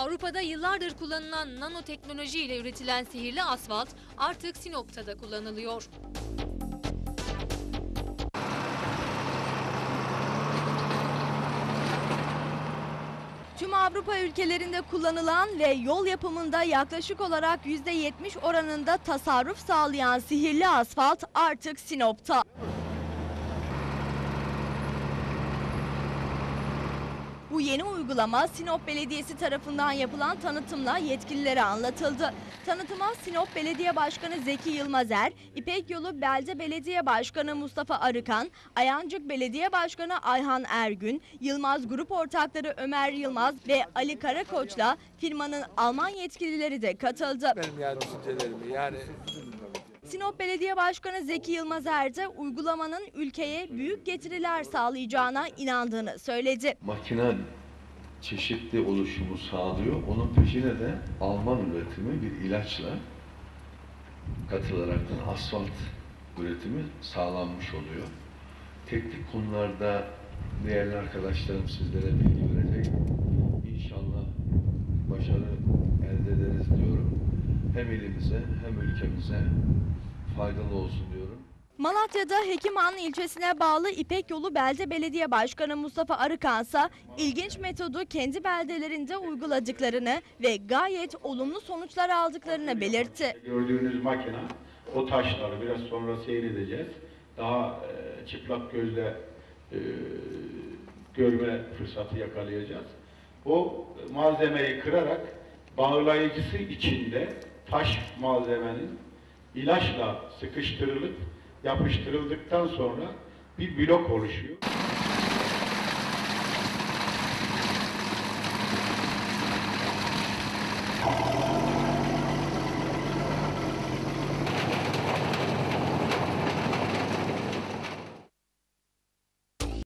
Avrupa'da yıllardır kullanılan nanoteknoloji ile üretilen sihirli asfalt artık Sinop'ta da kullanılıyor. Tüm Avrupa ülkelerinde kullanılan ve yol yapımında yaklaşık olarak %70 oranında tasarruf sağlayan sihirli asfalt artık Sinop'ta. Bu yeni uygulama Sinop Belediyesi tarafından yapılan tanıtımla yetkililere anlatıldı. Tanıtıma Sinop Belediye Başkanı Zeki Yılmazer, İpek Yolu Belde Belediye Başkanı Mustafa Arıkan, Ayancık Belediye Başkanı Ayhan Ergün, Yılmaz Grup Ortakları Ömer Yılmaz ve Ali Karakoç'la firmanın Alman yetkilileri de katıldı. benim yani düşüncelerimi yani Sinop Belediye Başkanı Zeki Yılmazer de uygulamanın ülkeye büyük getiriler sağlayacağına inandığını söyledi. makine çeşitli oluşumu sağlıyor. Onun peşine de Alman üretimi bir ilaçla katılaraktan asfalt üretimi sağlanmış oluyor. Teknik konularda değerli arkadaşlarım sizlere bilgi verecek. İnşallah başarı elde. Hem elimize hem ülkemize faydalı olsun diyorum. Malatya'da Hekiman ilçesine bağlı İpek Yolu Belde Belediye Başkanı Mustafa Arıkansa ilginç metodu kendi beldelerinde uyguladıklarını ve gayet olumlu sonuçlar aldıklarını belirtti. Gördüğünüz makine o taşları biraz sonra seyredeceğiz. Daha e, çıplak gözle e, görme fırsatı yakalayacağız. O malzemeyi kırarak bağlayıcısı içinde taş malzemenin ilaçla sıkıştırılıp yapıştırıldıktan sonra bir blok oluşuyor.